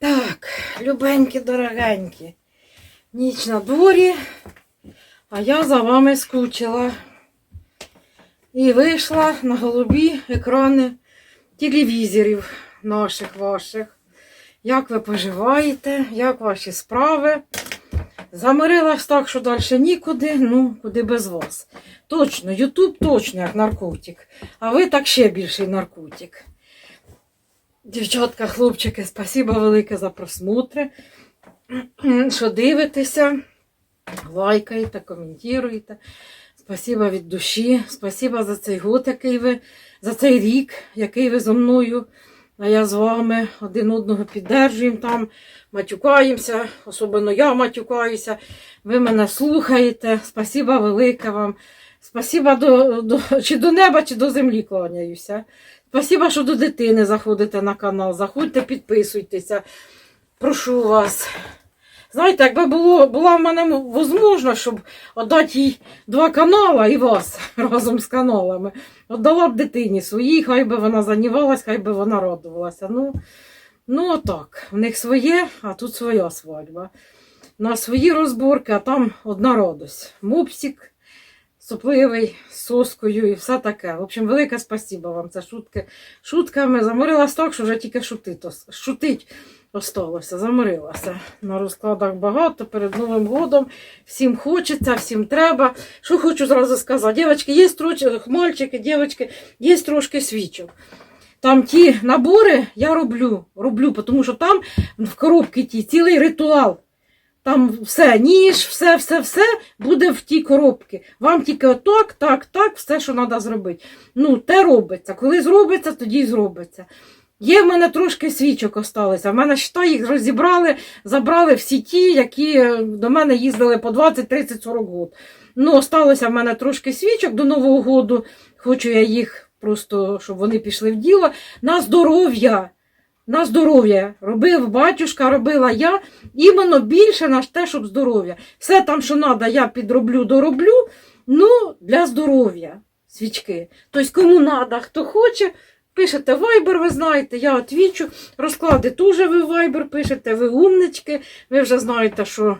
Так, любенькі, дорогенькі. Ніч на дворі, а я за вами скучила. І вийшла на голубі екрани телевізорів наших ваших. Як ви поживаєте, як ваші справи? Замирилась так, що далі нікуди, ну, куди без вас. Точно, Ютуб точно як наркотик. А ви так ще більший наркотик. Дівчатка, хлопчики, спасибо велике за просмотри. Що дивитеся, лайкаєте, коментуєте. Спасибо від душі. Спасибо за цей год, який ви, за цей рік, який ви зо мною. А я з вами один одного піддержуємо там, матюкаємося, особливо я матюкаюся. Ви мене слухаєте. Спасибо велике вам. Спасибо до, до, чи до неба, чи до землі кланяюся. Спасибо, що до дитини заходите на канал. Заходьте, підписуйтеся. Прошу вас. Знаєте, якби було, була в мене можливість, щоб віддати їй два канали і вас разом з каналами, віддала б дитині своїй, хай би вона займалась, хай би вона радувалася. Ну, ну отак. В них своє, а тут своя свадьба. На свої розборки, а там одна радость. Мопсик сопливий, соскою і все таке. В общем, велике спасибо вам. Це шутки. Шутками заморилась так, що вже тільки шутить, шутить осталося. Заморилася. На розкладах багато перед Новим годом. Всім хочеться, всім треба. Що хочу зразу сказати. Дівчатки, є трошки, мальчики, дівчатки, є трошки свічок. Там ті набори я роблю, роблю, тому що там в коробці ті цілий ритуал. Там все, ніж, все, все, все буде в тій коробці. Вам тільки отак, так, так, все, що треба зробити. Ну, те робиться. Коли зробиться, тоді й зробиться. Є в мене трошки свічок осталося. В мене що їх розібрали, забрали всі ті, які до мене їздили по 20, 30, 40 років. Ну, осталося в мене трошки свічок до Нового року. Хочу я їх просто, щоб вони пішли в діло. На здоров'я. На здоров'я робив батюшка, робила я. Іменно більше на те, щоб здоров'я. Все там, що треба, я підроблю, дороблю. Ну, для здоров'я свічки. Тобто, кому треба, хто хоче, пишете Viber, ви знаєте, я отвічу. Розклади теж ви Viber пишете, ви умнички, ви вже знаєте, що.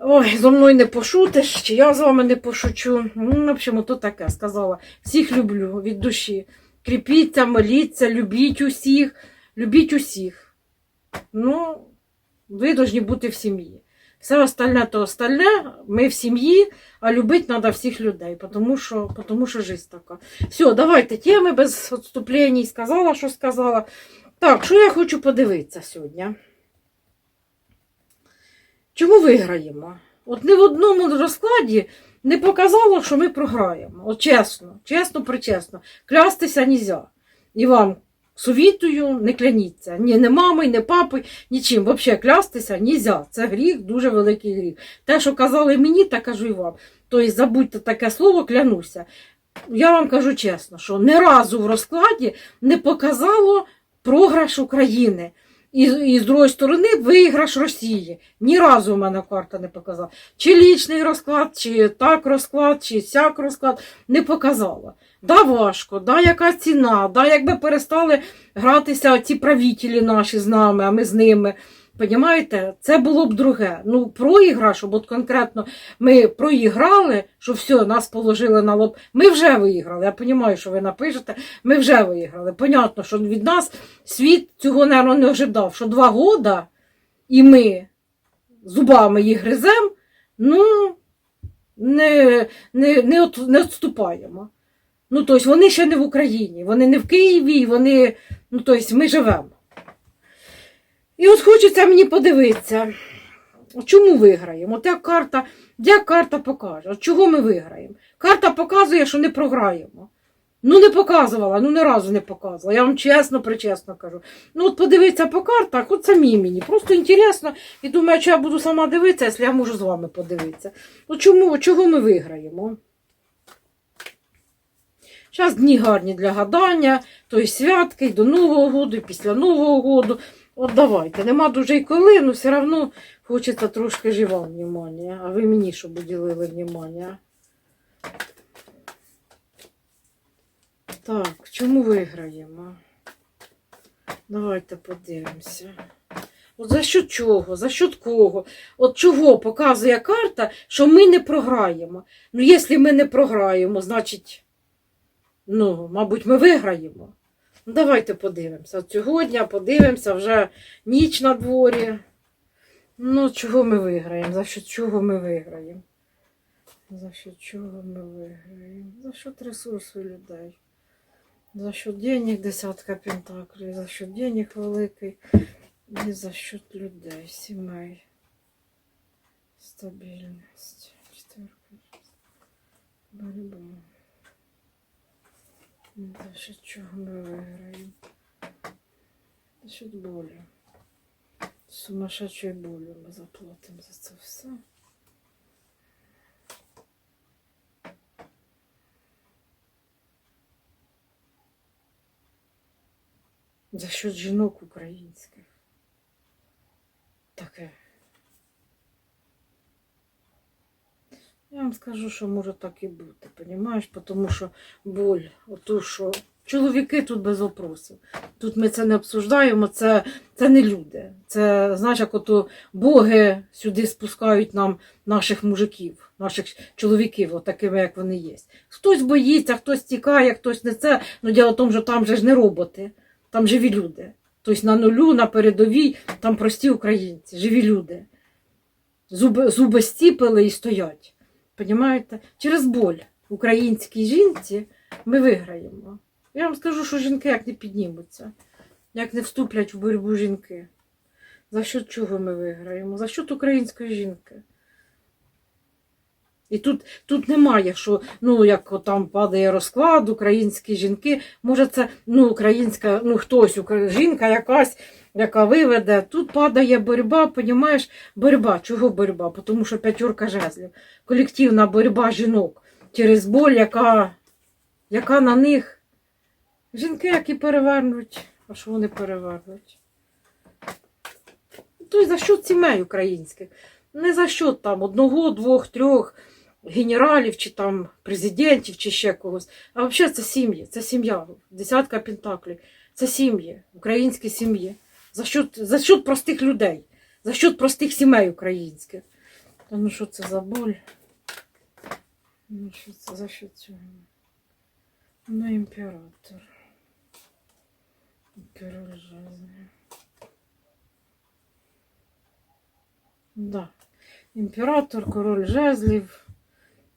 Ой, зо мною не пошутиш, чи я з вами не пошучу. Ну, в общем, то таке сказала. Всіх люблю від душі. Кріпіться, моліться, любіть усіх, любіть усіх. Ну, ви повинні бути в сім'ї. Все остальне то остальне, ми в сім'ї, а любити треба всіх людей, тому що, тому що життя така. Все, давайте теми без відступлень. Сказала, що сказала. Так, що я хочу подивитися сьогодні? Чому виграємо? От ні в одному розкладі не показало, що ми програємо. От чесно, чесно, причесно. Клястися нельзя. І вам совітую, не кляніться. Ні, не мамою, не папою, нічим. Взагалі клястися нельзя. Це гріх, дуже великий гріх. Те, що казали мені, так кажу і вам. Тобто забудьте таке слово, клянуся. Я вам кажу чесно, що ні разу в розкладі не показало програш України. І, і з другої сторони виграш Росії. Ні разу в мене карта не показала. Чи лічний розклад, чи так розклад, чи сяк розклад не показала. Да, важко, да, яка ціна, да, якби перестали гратися ці правітелі наші з нами, а ми з ними. Понімаєте, це було б друге. Ну, проіграш, щоб от конкретно ми проіграли, що все, нас положили на лоб. Ми вже виграли. Я розумію, що ви напишете, ми вже виграли. Понятно, що від нас світ цього, мабуть, не ожидав, що два года і ми зубами їх гриземо, ну, не, не, не, от, не відступаємо. Ну, тобто, вони ще не в Україні, вони не в Києві, вони, ну, тобто, ми живемо. І от хочеться мені подивитися, чому виграємо? От як карта, як карта покаже, от чого ми виграємо? Карта показує, що не програємо. Ну, не показувала, ну ні разу не показувала. Я вам чесно, причесно кажу. Ну, от подивитися по картах, от самі мені. Просто інтересно. І думаю, що я буду сама дивитися, якщо я можу з вами подивитися. Ну чому, чого ми виграємо? Зараз дні гарні для гадання, то й святки, і до Нового року, і після Нового року. От давайте, нема дуже й коли, але все одно хочеться трошки ж внимання. А ви мені щоб уділили внимання. Так, чому виграємо? Давайте подивимося. От за що чого, за що кого? От чого показує карта, що ми не програємо. Ну, якщо ми не програємо, значить, ну, мабуть, ми виграємо. Ну, давайте подивимося. Сьогодні подивимося, вже ніч на дворі. Ну, чого ми виграємо? За що чого ми виграємо? За що чого ми виграємо? За що ресурси людей? За що денег десятка пентаклів, за що денег великий, і за що людей, сімей. Стабільність. Четверка. Боротьба. За що чого ми виграємо? За що болі. Сумасшедшою болю ми заплатимо за це все. За счет жінок українських. Таке. Я вам скажу, що може так і бути, понімаєш? Тому що боль, ото що чоловіки тут без вопросів. Тут ми це не обсуждаємо, це, це не люди. Це, знаєш, як ото боги сюди спускають нам наших мужиків, наших чоловіків, от такими, як вони є. Хтось боїться, хтось тікає, хтось не це. Ну, діло в тому, що там же ж не роботи, там живі люди. Тобто на нулю, на передовій, там прості українці, живі люди. Зуби, зуби стіпили і стоять. Понімаєте? Через боль українській жінці ми виграємо. Я вам скажу, що жінки як не піднімуться, як не вступлять в боротьбу жінки. За що чого ми виграємо? За що української жінки? І тут, тут немає, що ну, як там падає розклад, українські жінки, може це ну, українська, ну хтось, жінка якась, яка виведе. Тут падає боротьба, понімаєш, боротьба. Чого боротьба? Тому що п'ятерка жезлів. Колективна боротьба жінок через боль, яка, яка на них. Жінки, які перевернуть, а що вони перевернуть? То й за що сімей українських? Не за що там одного, двох, трьох генералів, чи там президентів, чи ще когось. А взагалі це сім'ї, це сім'я. Десятка пентаклів. Це сім'ї, українські сім'ї. За що, за що простих людей, за що простих сімей українських. Та ну що це за боль? Ну що це за що цього? Ну, імператор. Король жезлів. Да. Імператор, король жезлів.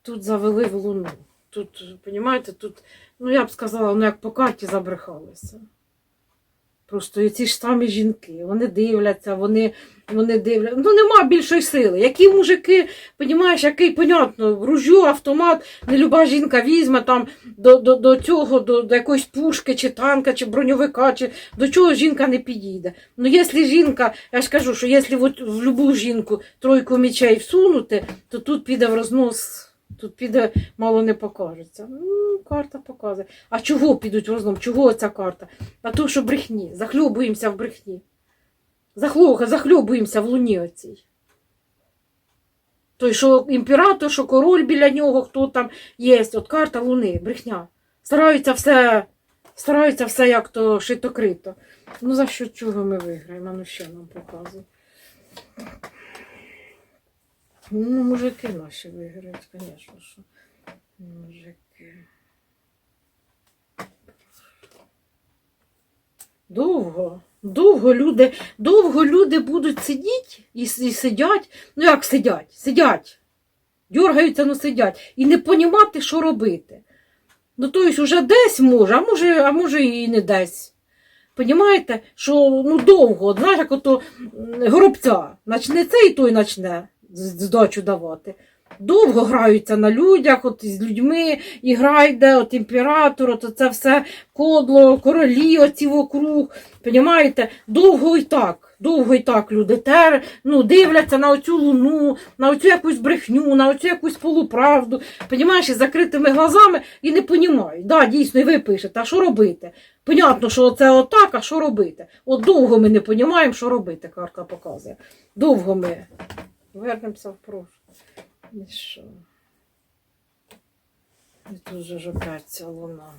Тут завели в луну. Тут, розумієте, тут, ну я б сказала, ну як по карті забрехалися. Просто ці ж самі жінки, вони дивляться, вони, вони дивляться. Ну нема більшої сили. Які мужики, понімаєш, який, понятно, ружю, автомат, не люба жінка візьме там до, до, до цього, до, до якоїсь пушки, чи танка, чи броньовика, чи до чого жінка не підійде. Ну, якщо жінка, я ж кажу, що якщо в любу жінку тройку мечей всунути, то тут піде в рознос. Тут піде, мало не покажеться. Ну, карта показує. А чого підуть в розлом? Чого ця карта? А то, що брехні. Захльобуємося в брехні. Захло- Захльобуємося в луні оцій. Той, що імператор, що король біля нього, хто там є. От карта луни, брехня. Стараються все, стараються все як то шито-крито. Ну за що чого ми виграємо? Ну що нам показує? Ну, мужики наші виграють, звісно, що. Мужики. Довго, довго люди, довго люди будуть сидіти і, і сидять. Ну як сидять? Сидять. Дьоргаються, ну сидять. І не понімати, що робити. Ну, то есть уже десь може, а може, а може і не десь. Понімаєте, що ну довго, знаєш, як ото горобця. Начне це і той начне здачу давати. Довго граються на людях, от з людьми, і грають, де от імператор, от це все кодло, королі оці вокруг. Понімаєте? Довго і так, довго і так люди тер, ну, дивляться на оцю луну, на оцю якусь брехню, на оцю якусь полуправду. Понімаєш, із закритими глазами і не понімають. Да, дійсно, і ви пишете, а що робити? Понятно, що це отак, а що робити? От довго ми не понімаємо, що робити, карта показує. Довго ми. Вернемося в прошлое. І що? І тут же ж опять ця луна.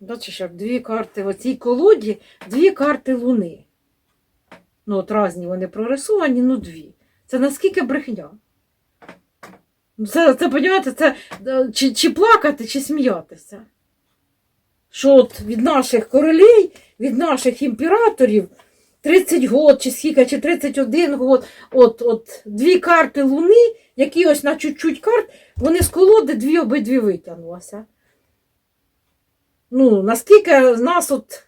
Бачиш, як дві карти в цій колоді, дві карти Луни. Ну, от різні вони прорисовані, ну дві. Це наскільки брехня? Ну, Це, це понімаєте, це е, чи, чи плакати, чи сміятися. Що от від наших королей, від наших імператорів 30 год, чи скільки, чи 31 год, от, от дві карти Луни, які ось на чуть-чуть карт, вони з колоди дві обидві витягнулися. Ну, наскільки нас от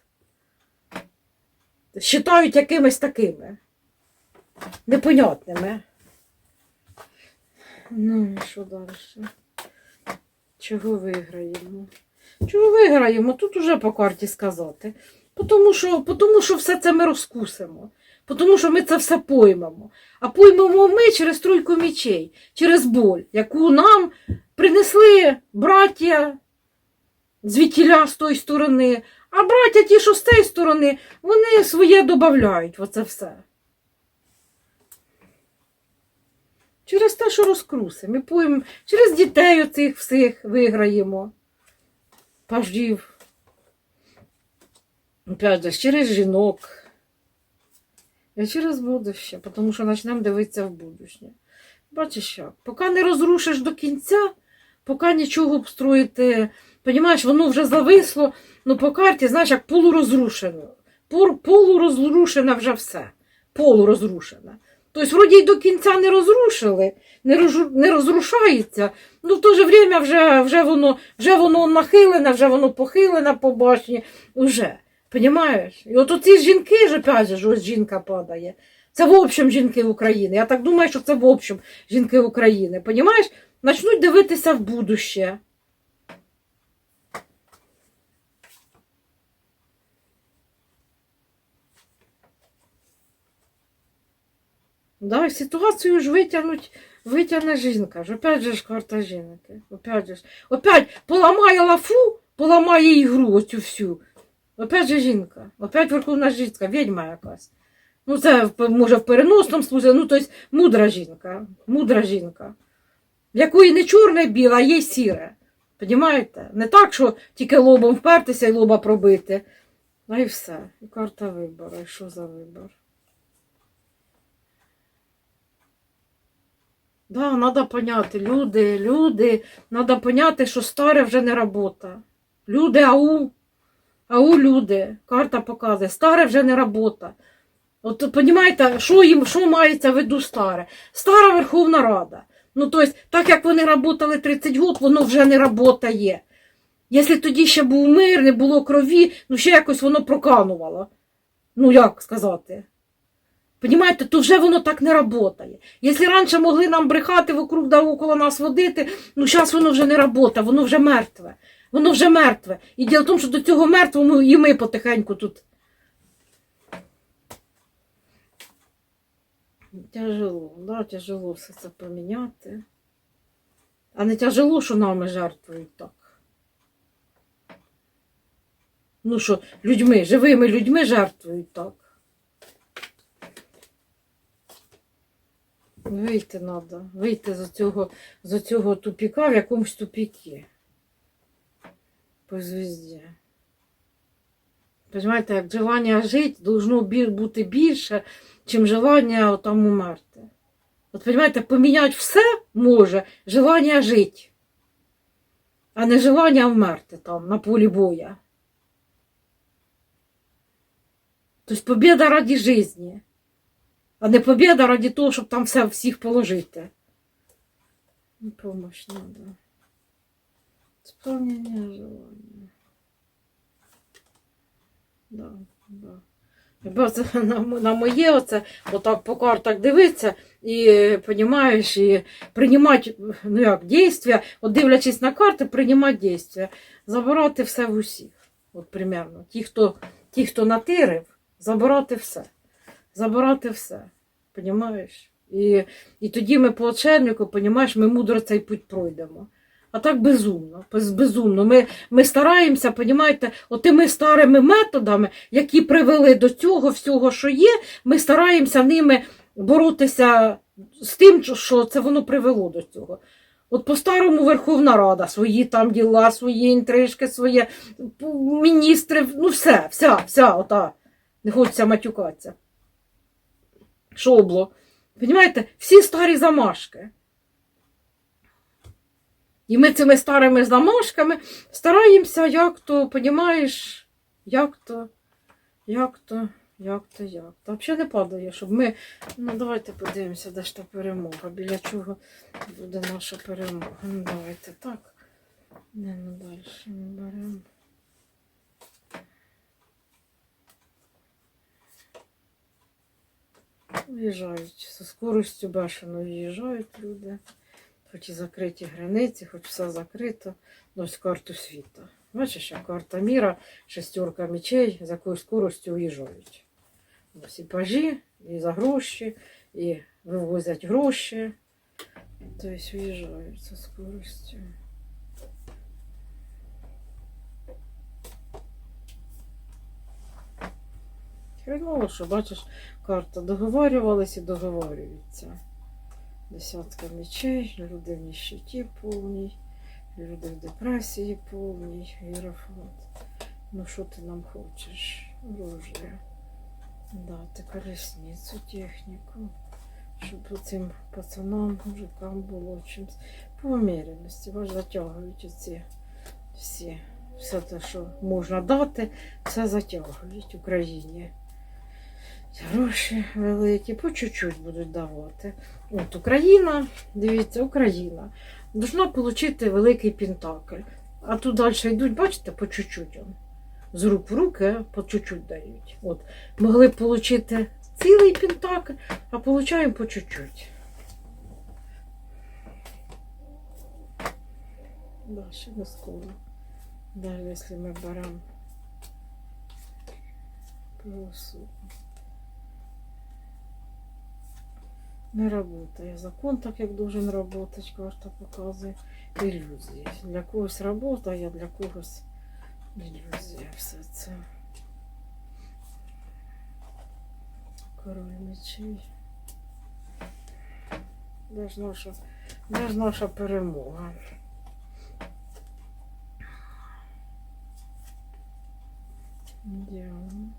вважають якимись такими непонятними. Ну, що далі? Чого виграємо? Чого виграємо? Тут уже по карті сказати. Тому що, тому що все це ми розкусимо. Тому що ми це все поймемо. А поймемо ми через тройку мічей, через боль, яку нам принесли браття звідтіля з тої сторони, а браття ті, що з цієї сторони, вони своє додають оце все. Через те, що розкрусимо. Ми поймемо, через дітей оцих всіх виграємо. Паждів. Опять же, через жінок. І через будуще, тому що почнемо дивитися в будущее. Бачиш як? Поки не розрушиш до кінця, поки нічого обстроїти, понімаєш, воно вже зависло, ну по карті, знаєш, як полурозрушено. Пол- Полурозрушене вже все. Полурозрушене. Тобто, вроді й до кінця не розрушили, не, розру- не розрушається, ну в то же время вже, вже, воно, вже воно нахилене, вже воно похилене по башні, уже. Понімаєш? І от оці жінки ж, опять же, ось жінка падає. Це в общем жінки України. Я так думаю, що це в общем жінки України. Понімаєш? Начнуть дивитися в будуще. Да, ситуацію ж витягнуть, витягне жінка. Ж опять же ж карта жінки. Опять же ж. Опять поламає лафу, поламає ігру оцю всю. Опять же жінка. Опять верховна жінка, відьма якась. Ну, це може в переносному смысле, ну, тобто мудра жінка. Мудра жінка. В якої не чорне біле, а є сіре. Понімаєте? Не так, що тільки лобом впертися і лоба пробити. А і все. І карта вибору. І що за вибор? Да, треба поняти, люди, люди, треба поняти, що старе вже не робота. Люди, ау, ау, люди, карта показує, старе вже не робота. От розумієте, що їм що мається в виду старе? Стара Верховна Рада. Ну, тобто, так як вони працювали 30 років, воно вже не працює. Якщо тоді ще був мир, не було крові, ну ще якось воно проканувало. Ну, як сказати? Понімаєте, то вже воно так не працює. Якщо раніше могли нам брехати вокруг да около нас водити, ну зараз воно вже не працює, воно вже мертве. Воно вже мертве. І діло в тому, що до цього мертвого і ми потихеньку тут. Тяжело, да, тяжело все це поміняти. А не тяжело, що нами жертвують так. Ну що, людьми, живими людьми жертвують так. Вийти треба, вийти з цього, з цього тупіка в якомусь тупікі. По звізді. Понимаєте, як желання жити должно бути більше, чим желання там умерти. От понимаєте, поміняти все може желання жити, а не желання вмерти там на полі боя. Тобто побіда раді житті, а не побіда раді того, щоб там все всіх положити. Ну, Помощь надо. Сповнення желання. Да, да. На, моє оце, отак по картах дивитися і, понімаєш, і приймати, ну як, дійства, от дивлячись на карти, приймати дійства. Забирати все в усіх. От примерно. Ті, хто, ті, хто натирив, забирати все. Забирати все. Понімаєш? І, і тоді ми по очельнику, понімаєш, ми мудро цей путь пройдемо. А так безумно, безумно. Ми, ми стараємося, понімаєте, отими старими методами, які привели до цього всього, що є, ми стараємося ними боротися з тим, що це воно привело до цього. От по-старому Верховна Рада, свої там діла, свої інтрижки, своє міністри, ну все, вся, вся, ота. Не хочеться матюкатися. Шобло. Понімаєте, всі старі замашки. І ми цими старими замашками стараємося, як то, понімаєш, як то, як то, як то, як то. Взагалі не падає, щоб ми. Ну, давайте подивимося, де ж та перемога. Біля чого буде наша перемога. Ну, давайте так. Не, ну далі ми беремо. В'їжджають. Зі скоростю бешено в'їжджають люди. Хоч і закриті границі, хоч все закрито. Ось карту світу. Бачиш, як карта міра, шестерка мечей, з якою скоростю в'їжджають. Ось і пажі, і за гроші, і вивозять гроші. Тобто в'їжджають зі скоростю. Хреново, що бачиш, карта договарювалась і договарюється. Десятка мечей, люди в ніщиті повній, люди в депресії повній, Єрофант. Ну що ти нам хочеш? Оружие. Дати колесницю, техніку. Щоб цим пацанам, мужикам було чимось по уміряності. Ваш затягують оці всі. Все те, що можна дати, все затягують Україні. Гроші великі, по чуть-чуть будуть давати. От Україна, дивіться, Україна должна отримати великий пентакль. А тут далі йдуть, бачите, по чуть-чуть. З рук в руки по чуть-чуть дають. От, могли б отримати цілий пентакль, а отримуємо по чуть-чуть. Да, ще не скоро. Навіть якщо ми беремо правосуддя. Не работає. Закон так, як должен работать, карта показує. Ілюзії. Для когось работає, для когось ілюзія все це. Король мечей. Де ж наша, де ж наша перемога? Діана.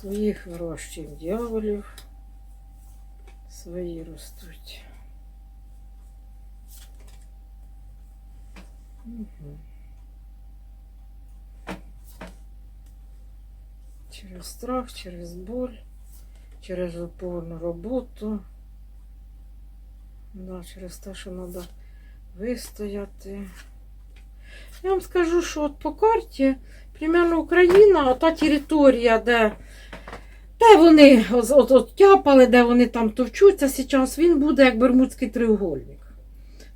Своїх вирощуємо дьяволів. Свої ростуть. Угу. Через страх, через боль, через упорну роботу. Да, через те, що треба вистояти. Я вам скажу, що от по карті, примерно Україна, та територія, де, де вони от, тяпали, де вони там товчуться зараз, він буде як Бермудський треугольник.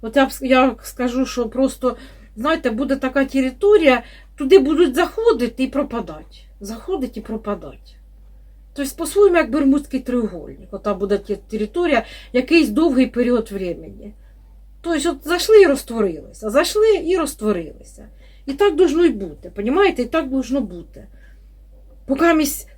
От я, я скажу, що просто, знаєте, буде така територія, туди будуть заходити і пропадати. Заходити і пропадати. Тобто, по-своєму, як Бермудський треугольник. Ота буде територія якийсь довгий період времени. Тобто, от зайшли і розтворилися, зайшли і розтворилися. І так должно й бути, понімаєте? І так должно бути.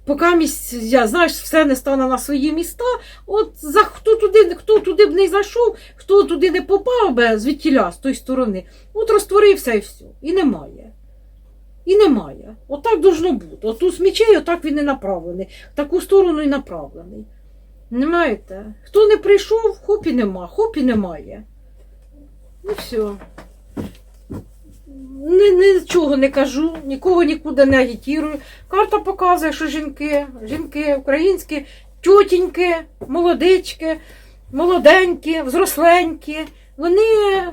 Поки місь, я, знаєш, все не стане на свої міста, от за, хто, туди, хто туди б не зайшов, хто туди не попав би звідтіля, з тої сторони, от розтворився і все. І немає. І немає. Отак должно бути. От з мечей, отак він і направлений. В таку сторону і направлений. Немаєте? Хто не прийшов, хоп і нема, хоп і немає. Ну все. Ні, нічого не кажу, нікого нікуди не агітірую. Карта показує, що жінки, жінки українські, тютіньки, молодички, молоденькі, взросленькі, вони,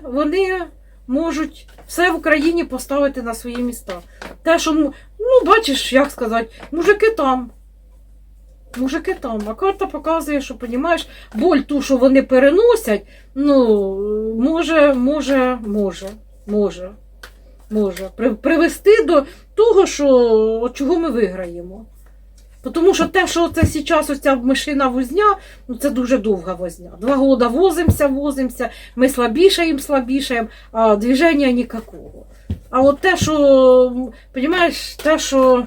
вони можуть все в Україні поставити на свої міста. Те, що, ну, бачиш, як сказати, мужики там. Мужики там, а карта показує, що понімаєш, боль ту, що вони переносять, ну, може, може, може, може, може привести до того, що, чого ми виграємо. Тому що те, що це зараз оця мишина возня, ну це дуже довга возня. Два года возимося, возимося, ми слабішаємо, слабішаємо, а движення ніякого. А от те, що, розумієш, те, що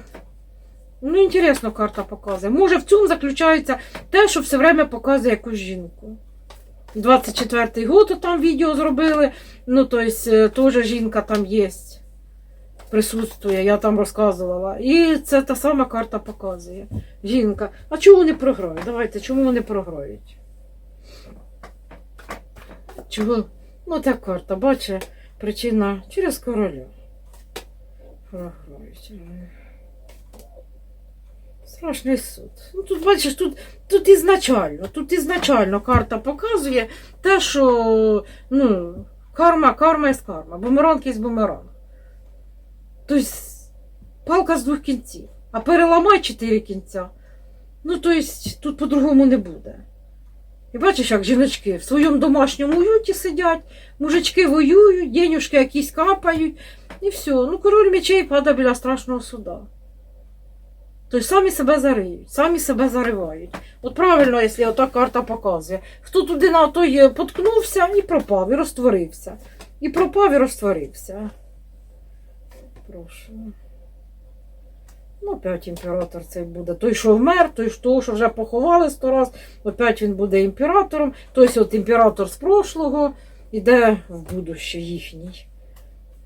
Ну, інтересно, карта показує. Може, в цьому заключається те, що все время показує якусь жінку. 24-й год там відео зробили. Ну, тобто, теж жінка там є. Присутствує, я там розказувала. І це та сама карта показує. Жінка. А чому вони програють? Давайте, чому вони програють? Чого? Ну, та карта, бачите, причина через короля. Програють. Страшний суд. Ну, тут, бачиш, тут, тут ізначально, тут ізначально карта показує те, що ну, карма, карма є карма. Бумеранг є бумеранг. Тобто, палка з двох кінців. А переламай чотири кінця. Ну, тобто, тут по-другому не буде. І бачиш, як жіночки в своєму домашньому уюті сидять, мужички воюють, денюшки якісь капають, і все. Ну, король мечей падає біля страшного суда. Тобто самі себе зариють, самі себе заривають. От правильно, якщо ота карта показує. Хто туди на той поткнувся і пропав, і розтворився. І пропав, і розтворився. Прошу. Ну, опять імператор цей буде. Той, що вмер, той, що, вже поховали сто раз, опять він буде імператором. Тобто от імператор з прошлого іде в будуще їхній.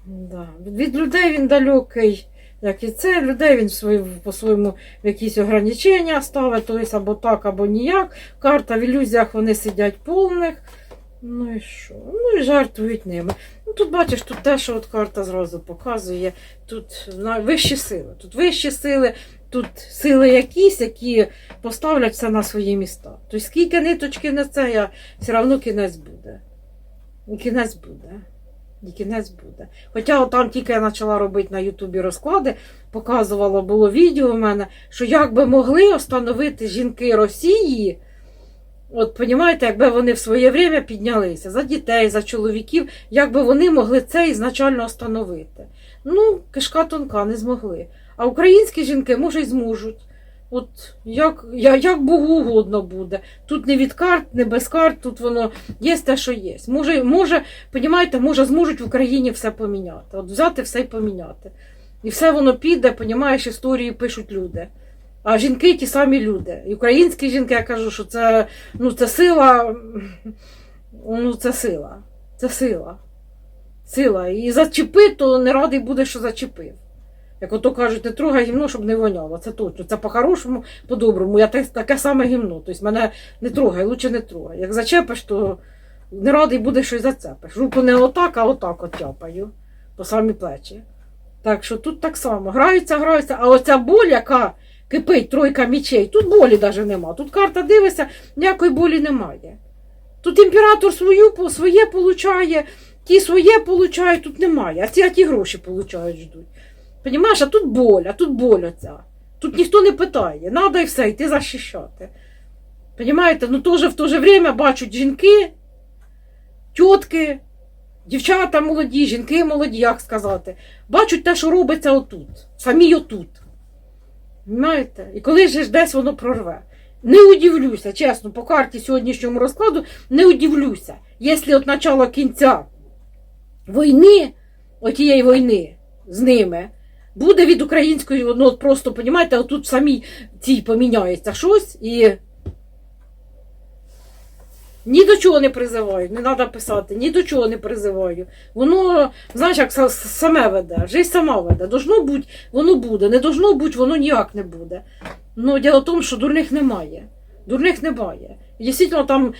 Да. Від людей він далекий, як і це. Людей він свої, по-своєму якісь ограничення ставить, тобто або так, або ніяк. Карта в ілюзіях вони сидять повних. Ну і що? Ну і жартують ними. Ну тут бачиш, тут те, що от карта зразу показує. Тут вищі сили. Тут вищі сили, тут сили якісь, які поставлять все на свої міста. Тобто скільки ниточки на це, я, все одно кінець буде. І кінець буде. І кінець буде. Хоча там тільки я почала робити на Ютубі розклади, показувала, було відео в мене, що як би могли остановити жінки Росії. От, понімаєте, якби вони в своє время піднялися за дітей, за чоловіків, як би вони могли це ізначально остановити. Ну, кишка тонка, не змогли. А українські жінки, може, й зможуть. От як, як Богу угодно буде. Тут не від карт, не без карт, тут воно є те, що є. Може, може, понімаєте, може, зможуть в Україні все поміняти. От взяти все і поміняти. І все воно піде, понімаєш, історії пишуть люди. А жінки ті самі люди. І українські жінки, я кажу, що це, ну, це сила. Ну, це сила. Це сила. Сила. І зачепи, то не радий буде, що зачепив. Як ото кажуть, не трогай гімно, щоб не воняло. Це точно. Це по-хорошому, по-доброму. Я таке саме гімно. Тобто мене не трогай, лучше не трогай. Як зачепиш, то не радий буде, що й зацепиш. Руку не отак, а отак от тяпаю. По самі плечі. Так що тут так само. Граються, граються, а оця боль, яка кипить тройка мічей. Тут болі навіть нема. Тут карта дивиться, ніякої болі немає. Тут імператор свою, своє получає, ті своє получають, тут немає. А ці а ті гроші получають, ждуть. Понімаєш, а тут боль, а тут боль оця. Тут ніхто не питає, надо і все, йти захищати. Понімаєте, ну теж в то же время бачать жінки, тітки, дівчата молоді, жінки молоді, як сказати. Бачать те, що робиться отут, самі отут. Знаєте? І коли ж десь воно прорве. Не удивлюся, чесно, по карті сьогоднішньому розкладу не удивлюся, якщо від начала кінця війни, отієї війни з ними, буде від української, ну от просто, розумієте, отут самі цій поміняється щось і. Ні до чого не призиваю, не треба писати, ні до чого не призиваю. Воно, знаєш, як саме веде, життя сама веде. Должно бути, воно буде. Не должно бути, воно ніяк не буде. Ну, діло в тому, що дурних немає. Дурних немає. І Дійсно, там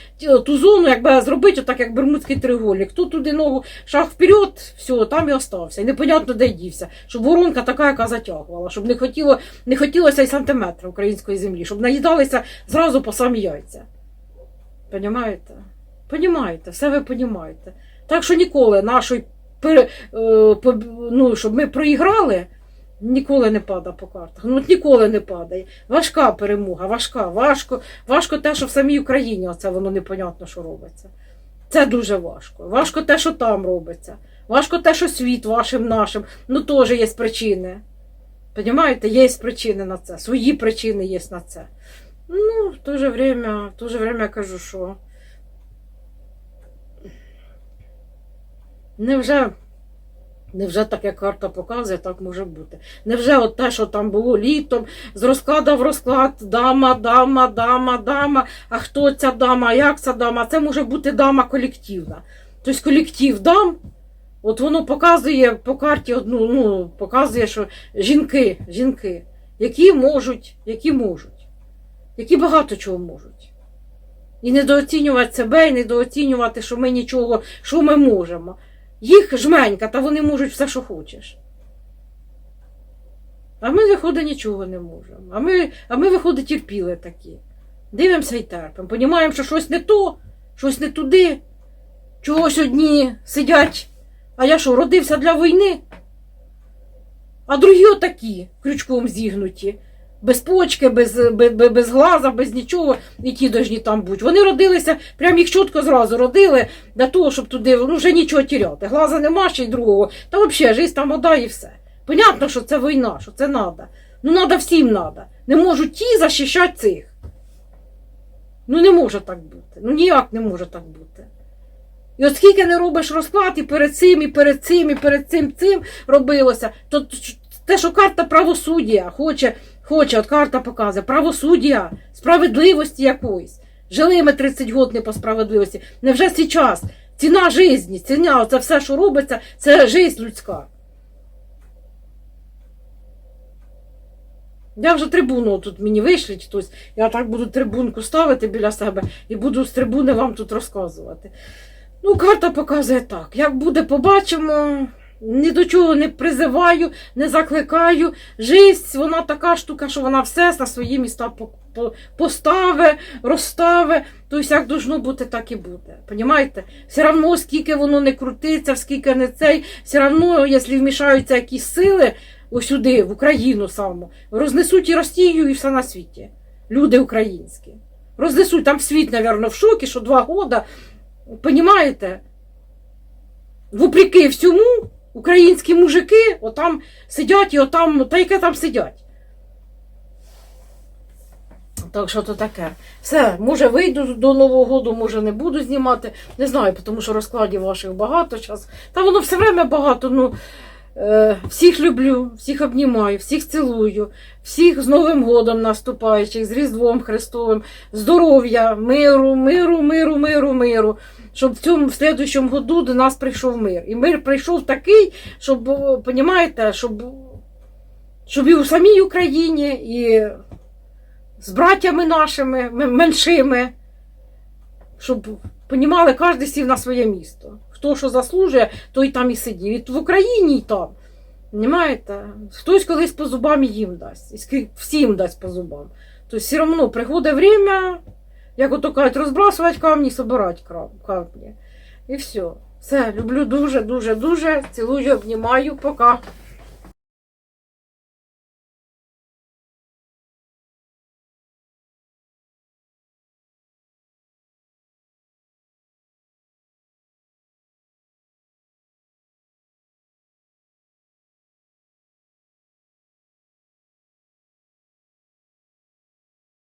ту зону, якби зробити, отак як Бермудський треугольник. Тут туди ногу шаг вперед, все, там і остався. І непонятно, де дівся. Щоб воронка така, яка затягувала, щоб не, хотіло, не хотілося й сантиметра української землі, щоб наїдалися зразу по самі яйця. Понімаєте? Понімаєте, все ви понімаєте. Так що ніколи нашої е, ну, щоб ми проіграли, ніколи не падає по картах. Ну от ніколи не падає. Важка перемога, важка, важко, важко те, що в самій Україні оце воно непонятно, що робиться. Це дуже важко. Важко те, що там робиться. Важко те, що світ вашим нашим. Ну теж є причини. Понімаєте, є причини на це. Свої причини є на це. Ну, в то же время, в то же время я кажу, що невже Невже так, як карта показує, так може бути? Невже от те, що там було літом, з розклада в розклад, дама, дама, дама, дама, а хто ця дама, як ця дама? Це може бути дама колективна. Тобто колектив дам, от воно показує по карті одну, ну, показує, що жінки, жінки, які можуть, які можуть, які багато чого можуть. І недооцінювати себе, і недооцінювати, що ми нічого, що ми можемо. Їх жменька, та вони можуть все, що хочеш. А ми, виходить, нічого не можемо. А ми, а ми виходить, терпіли такі. Дивимося і терпимо. Понімаємо, що щось не то, щось не туди. Чогось одні сидять. А я що, родився для війни? А другі отакі, крючком зігнуті. Без почки, без, без, без глаза, без нічого, і ті должні там бути. Вони родилися, прям їх чітко зразу родили для того, щоб туди ну, вже нічого тіряти. Глаза нема ще й другого. Та взагалі, життя там вода і все. Понятно, що це війна, що це треба. Ну, треба всім треба. Не можуть ті захищати цих. Ну, не може так бути. Ну ніяк не може так бути. І от скільки не робиш розклад, і перед цим, і перед цим, і перед цим цим робилося, то те, що карта правосуддя хоче, хоче, от карта показує, правосуддя, справедливості якоїсь. Жили ми 30 років не по справедливості. Невже зараз ціна житті, ціна, це все, що робиться, це життя людська. Я вже трибуну тут мені вийшлють хтось. Я так буду трибунку ставити біля себе і буду з трибуни вам тут розказувати. Ну, карта показує так. Як буде, побачимо. Ні до чого не призиваю, не закликаю. Жизнь, вона така штука, що вона все на свої міста по- по- поставить, розставить. Тобто, як должно бути, так і буде. Понімаєте? Все одно, скільки воно не крутиться, скільки не цей, все одно, якщо вмішаються якісь сили сюди, в Україну саму, рознесуть і Росію, і все на світі. Люди українські. Рознесуть там світ, мабуть, в шокі, що два года. Понімаєте? Вопреки всьому, українські мужики отам сидять і отам, та яке там сидять. Так що то таке. Все, може вийду до Нового року, може не буду знімати. Не знаю, тому що розкладів ваших багато зараз. Та воно все время багато. Ну, всіх люблю, всіх обнімаю, всіх цілую, всіх з Новим годом наступаючих, з Різдвом Христовим, здоров'я, миру, миру, миру, миру, миру. Щоб в цьому в слідуючому году до нас прийшов мир. І мир прийшов такий, щоб, е, понімаєте, щоб, щоб і у самій Україні, і з братями нашими меншими, щоб понімали, кожен сів на своє місто. Хто що заслужує, той там і сидів. І в Україні, і там. Понимаєте? Хтось колись по зубам їм дасть. І всім дасть по зубам. Тобто все одно приходить время, як ото кажуть, розбрасувати камні, собирати камні. І все. Все, люблю дуже, дуже, дуже. Цілую, обнімаю. Пока.